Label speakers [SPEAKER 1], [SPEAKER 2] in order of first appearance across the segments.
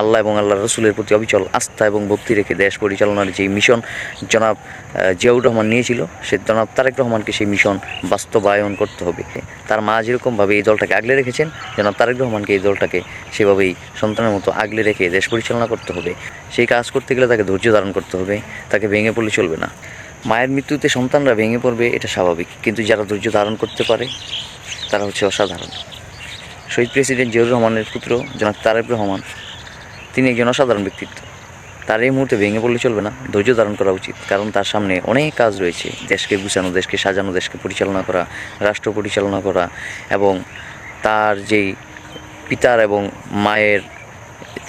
[SPEAKER 1] আল্লাহ এবং আল্লাহ রসুলের প্রতি অবিচল আস্থা এবং ভক্তি রেখে দেশ পরিচালনার যে মিশন জনাব জিয়াউর রহমান নিয়েছিল, সে জনাব তারেক রহমানকে সেই মিশন বাস্তবায়ন করতে হবে। তার মা যেরকমভাবে এই দলটাকে আগলে রেখেছেন, জনাব তারেক রহমানকে এই দলটাকে সেভাবেই সন্তানের মতো আগলে রেখে দেশ পরিচালনা করতে হবে। সেই কাজ করতে গেলে তাকে ধৈর্য ধারণ করতে হবে, তাকে ভেঙে পড়লে চলবে না। মায়ের মৃত্যুতে সন্তানরা ভেঙে পড়বে, এটা স্বাভাবিক। কিন্তু যারা ধৈর্য ধারণ করতে পারে, তারা হচ্ছে অসাধারণ। শহীদ প্রেসিডেন্ট জিয়াউর রহমানের পুত্র জনাব তারেক রহমান তিনি একজন অসাধারণ ব্যক্তিত্ব। তার এই মুহূর্তে ভেঙে পড়লে চলবে না, ধৈর্য ধারণ করা উচিত, কারণ তার সামনে অনেক কাজ রয়েছে, দেশকে গুছানো, দেশকে সাজানো, দেশকে পরিচালনা করা, রাষ্ট্র পরিচালনা করা এবং তার যেই পিতার এবং মায়ের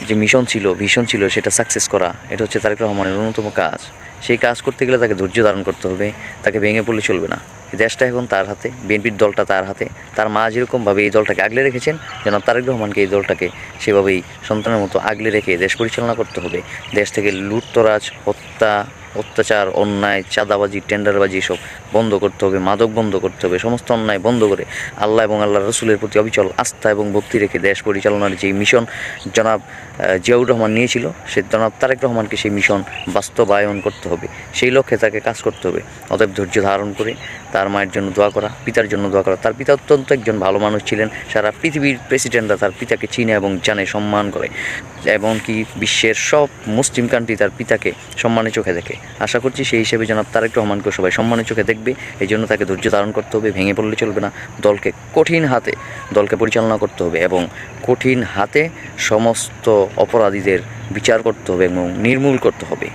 [SPEAKER 1] যে মিশন ছিল ভিশন ছিল সেটা সাকসেস করা, এটা হচ্ছে তারেক রহমানের অন্যতম কাজ। সেই কাজ করতে গেলে তাকে ধৈর্য ধারণ করতে হবে, তাকে ভেঙে পড়লে চলবে না। দেশটা এখন তার হাতে, বিএনপির দলটা তার হাতে, তার মা যেরকমভাবে এই দলটাকে আগলে রেখেছেন যেন তারেক রহমানকে এই দলটাকে সেভাবেই সন্তানের মতো আগলে রেখে দেশ পরিচালনা করতে হবে। দেশ থেকে লুটতরাজ, হত্যা অত্যাচার, অন্যায়, চাঁদাবাজি, টেন্ডারবাজি সব বন্ধ করতে হবে, মাদক বন্ধ করতে হবে, সমস্ত অন্যায় বন্ধ করে আল্লাহ এবং আল্লাহ রসুলের প্রতি অবিচল আস্থা এবং ভক্তি রেখে দেশ পরিচালনার যে মিশন জনাব জিয়াউর রহমান নিয়েছিল, সে জনাব তারেক রহমানকে সেই মিশন বাস্তবায়ন করতে হবে, সেই লক্ষ্যে তাকে কাজ করতে হবে। অতএব ধৈর্য ধারণ করে তার মায়ের জন্য দোয়া করা, পিতার জন্য দোয়া করা। তার পিতা অত্যন্ত একজন ভালো মানুষ ছিলেন, সারা পৃথিবীর প্রেসিডেন্টরা তার পিতাকে চিনে এবং জানে, সম্মান করে। এমনকি বিশ্বের সব মুসলিম কান্ট্রি তার পিতাকে সম্মানের চোখে দেখে। আশা করছি সেই হিসেবে জনাব তারেক রহমানকে সবাই সম্মানের চোখে দেখবে। এই জন্য তাকে ধৈর্য ধারণ করতে হবে, ভেঙে পড়লে চলবে না। দলকে কঠিন হাতে, দলকে পরিচালনা করতে হবে এবং কঠিন হাতে সমস্ত অপরাধীদের বিচার করতে হবে এবং নির্মূল করতে হবে।